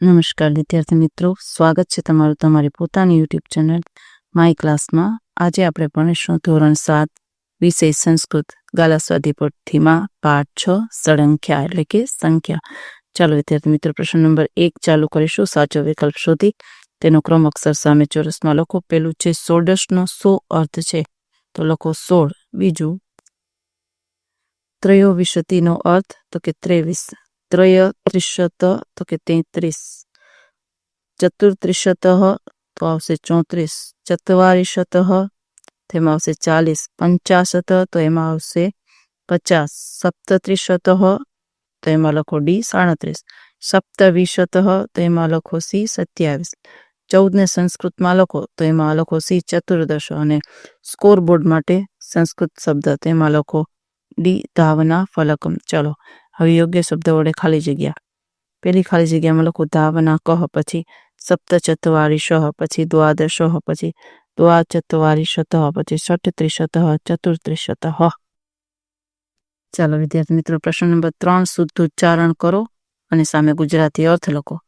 નમસ્કાર, વિદ્યાર્થી મિત્રો. સ્વાગત છે તમારું તમારી પોતાની યુટ્યુબ ચેનલ માય ક્લાસમાં આજે આપણે ભણીશું ધોરણ સાત, વિષય સંસ્કૃત ગાલા સ્વાધીપોથીમાં પાઠ છ સળંખ્યા એટલે કે સંખ્યા. ચાલો વિદ્યાર્થી મિત્રો, પ્રશ્ન નંબર એક ચાલુ કરીશું. સાચો વિકલ્પ શોધી. તેનો ક્રમ અક્ષર સામે ચોરસમાં લખો. પેલું છે સોડસનો સો અર્થ છે. તો લખો સોળ. બીજું, ત્રયોવિશતિનો અર્થ, તો કે ત્રેવીસ. ત્રય ત્રિશત તો કે તેત્રીસ ચતુર્ત્રિશત તો આવશે ચોત્રીસ ચત્વારીશત તેમાં આવશે ચાલીસ પંચાશત તો એમાં આવશે પચાસ સપ્તત્રિશત તો એમાં લખો ડી સાડત્રીસ સપ્તવિશત તો એમાં લખો સી સત્યાવીસ ચૌદને સંસ્કૃતમાં લખો તો એમાં લખો સી ચતુર્દશ અને સ્કોર બોર્ડ માટે સંસ્કૃત શબ્દ તેમાં લખો ડી ધાવના ફલકમ ચલો હવે યોગ્ય શબ્દ વડે ખાલી જગ્યા. પેલી ખાલી જગ્યામાં લખો ધાવના કહ પછી સપ્ત ચત્વારી પછી દ્વાદશ પછી દ્વા શત પછી ષઠ ત્રિશત ચતુર્ત્રિશત ચાલો વિદ્યાર્થી મિત્રો, પ્રશ્ન નંબર ત્રણ, શુદ્ધ ઉચ્ચારણ કરો અને સામે ગુજરાતી અર્થ લખો.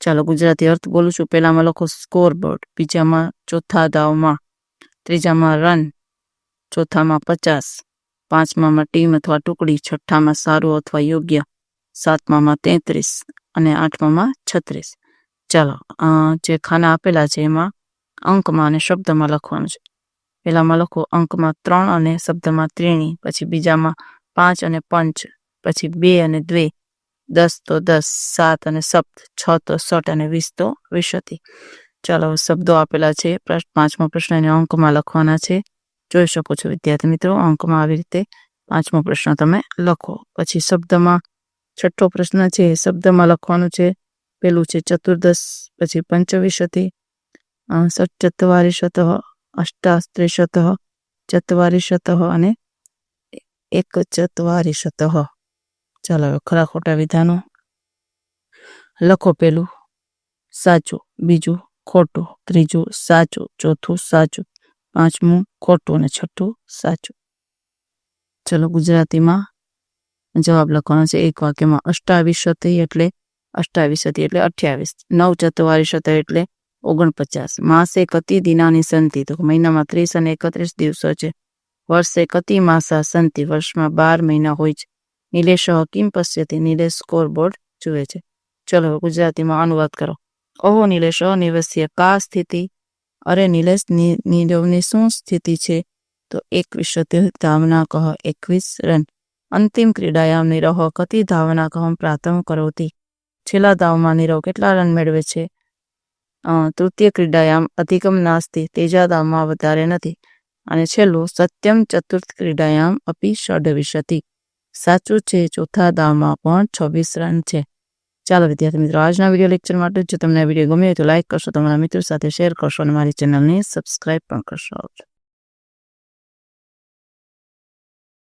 ચાલો ગુજરાતી અર્થ બોલું છું. પહેલામાં લખો સ્કોર બોર્ડ બીજામાં ચોથા દાવમાં, ત્રીજામાં રન ચોથામાં પચાસ પાંચમામાં ટીમ અથવા ટુકડી, છઠ્ઠામાં સારું અથવા યોગ્ય, સાતમામાં તેત્રીસ અને આઠમામાં છત્રીસ. ચાલો જે ખાના આપેલા છે એમાં અંકમાં અને શબ્દમાં લખવાનું છે. પહેલામાં લખો અંકમાં ત્રણ અને શબ્દમાં ત્રીણી, પછી બીજામાં પાંચ અને પંચ, પછી બે અને દ્વે. દસ તો દસ, સાત અને સપ્ત, છ તો સટ અને વીસ તો વિશતી ચાલો, શબ્દો આપેલા છે. પાંચમો પ્રશ્ન એને અંકમાં લખવાના છે. જોઈ શકો છો. વિદ્યાર્થી મિત્રો, અંકમાં આવી રીતે પાંચમો પ્રશ્ન તમે લખો. પછી શબ્દમાં છઠ્ઠો પ્રશ્ન છે, શબ્દમાં લખવાનું છે. પેલું છે ચતુર્દશ, પછી પંચવિશતિ ષટચત્વારિશત અષ્ટાસ્ત્રિશત ચત્વારિશત અને એક ચત્વારિશત ચાલો હવે ખરા ખોટા વિધાનો લખો પેલું. સાચું, બીજું, ખોટું, ત્રીજું, સાચું, ચોથું, સાચું. પાંચમું, ખોટું અને છઠ્ઠું, સાચું. ચલો ગુજરાતીમાં જવાબ લખવાનો છે. એક વાક્યમાં અષ્ટાવીસતી એટલે અષ્ટાવીસતી એટલે અઠ્યાવીસ. નવ ચતુવારીશત એટલે ઓગણપચાસ. માસે કતિ દિનાની સંતિ. તો મહિનામાં ત્રીસ અને એકત્રીસ દિવસો છે. વર્ષે કતિ માસા સંતિ. વર્ષમાં બાર મહિના હોય છે. નિલેશ હકીમ પશ્યતી. નિલેશ સ્કોર બોર્ડ જુએ છે. ચલો ગુજરાતીમાં અનુવાદ કરો. ઓહો નિલેશ, અનિવસ્ય કા સ્થિતિ? અરે નિલેશ નીરવની શું સ્થિતિ છે? તો એકવીસ ધાવના કહ, એકવીસ રન. અંતિમ ક્રીડાયામ નિરહ કતિ ધાવના કહમ પ્રાતમ કરોતી. છેલ્લા દાવમાં નીરવ કેટલા રન મેળવે છે? તૃતીય ક્રીડાયામ અધિકમ નાસ્તી, ત્રીજા દાવમાં વધારે નથી. અને છેલ્લું, સત્યમ ચતુર્થ ક્રીડાયામ અપી ષડવિશતી સાચું છે, ચોથા દાવમાં પણ છવ્વીસ રન છે. ચાલો વિદ્યાર્થી મિત્રો, આજના વીડિયો લેક્ચર માટે જો તમને આ વીડિયો ગમ્યો હોય તો લાઇક કરશો, તમારા મિત્રો સાથે શેર કરશો અને મારી ચેનલને સબસ્ક્રાઇબ પણ કરશો. આવજો